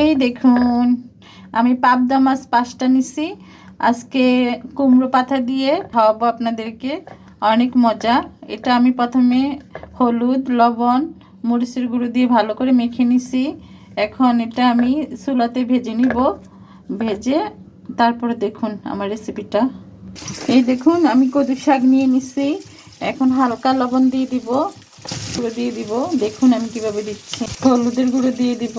এই দেখুন, আমি পাবদা মাছ পাঁচটা নিছি। আজকে কুমড়ো পাতা দিয়ে খাওয়াবো আপনাদেরকে। অনেক মজা। এটা আমি প্রথমে হলুদ, লবণ, মরিচের গুঁড়ো দিয়ে ভালো করে মেখে নিছি। এখন এটা আমি চুলাতে ভেজে নিব। ভেজে তারপরে দেখুন আমার রেসিপিটা এই দেখুন, আমি কদু শাক নিয়ে নিছি। এখন হালকা লবণ দিয়ে দিব। গুঁড়ো দিয়ে দিব। দেখুন আমি কীভাবে দিচ্ছি। হলুদের গুঁড়ো দিয়ে দিব।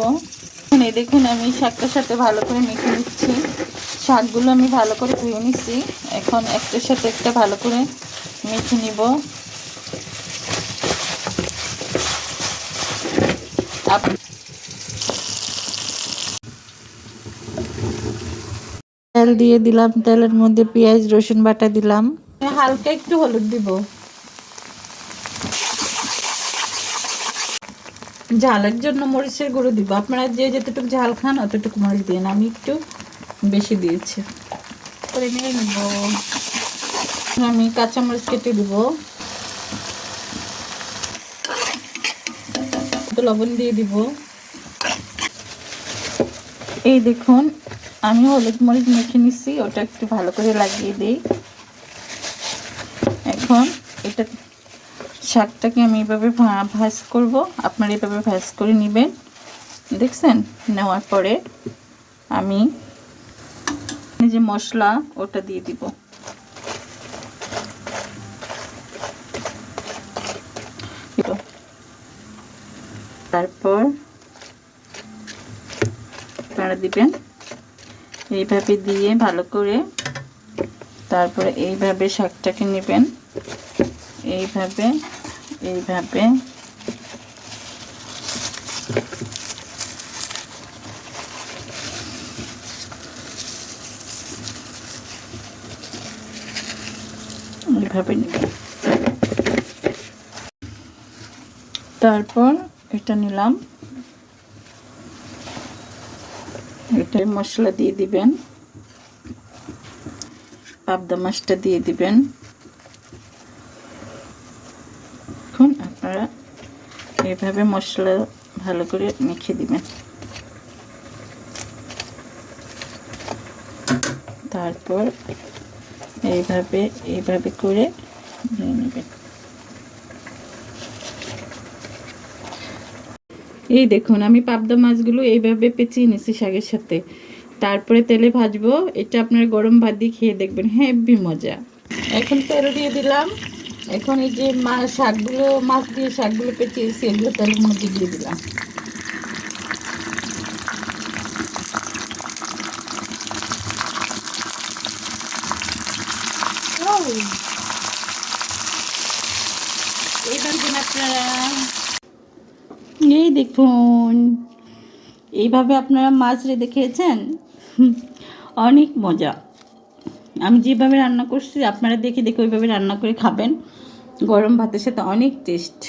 এই দেখুন আমি শাকটার সাথে ভালো করে মেখে নিচ্ছি। শাকগুলো আমি ভালো করে ধুয়ে নিচ্ছি। এখন একটার সাথে একটা ভালো করে মেখে নিব। তেল দিয়ে দিলাম। তেলের মধ্যে পেঁয়াজ, রসুন বাটা দিলাম। হালকা একটু হলুদ দিব। ঝালের জন্য মরিচের গুঁড়ো দিব। আপনারা যে যতটুকু ঝাল খান, অতটুকু মরিচ দিন আমি একটু বেশি দিয়েছি। করে নিয়ে নিব। আমি কাঁচামরিচ কেটে দিব। লবণ দিয়ে দিব। এই দেখুন, আমি হলুদ মরিচ মেখে নিচ্ছি ওটা একটু ভালো করে লাগিয়ে দিই। এখন এটা শাকটাকে আমি এভাবে ভাজ করব। আপনারা এভাবে ভাজ করে নেবেন। দেখছেন? নেওয়ার পরে আমি যে মশলা, ওটা দিয়ে দিব। তারপর আপনারা দিবেন। এইভাবে দিয়ে ভালো করে তারপরে এইভাবে শাকটাকে নেবেন। এইভাবে এইভাবে। এইভাবে তারপর এটা নিলাম। এটা মশলা দিয়ে দিবেন। পাবদা মাছটা দিয়ে দিবেন। এখন আপনারা এইভাবে মশলা ভালো করে মেখে দিবেন। তারপর এইভাবে এইভাবে করে নিয়ে নেবেন। এই দেখুন, আমি পাবদা মাছগুলো এইভাবে পেঁচিয়ে নিছি শাকের সাথে। তারপরে তেলে ভাজবো, এটা আপনার গরম ভাত দিয়ে খেয়ে দেখবেন, হেভি মজা। এখন তেল দিয়ে দিলাম। এখন এই যে মা শাকগুলো মাছ দিয়ে শাকগুলো পেঁচিয়েছি এগুলো তেলের মধ্যে দিয়ে দিলাম। এই দেখুন এইভাবে আপনারা মাছ রেঁধে খেয়েছেন? অনেক মজা। আমি যেভাবে রান্না করছি, আপনারা দেখে দেখে ওইভাবে রান্না করে খাবেন। গরম ভাতের সাথে অনেক টেস্ট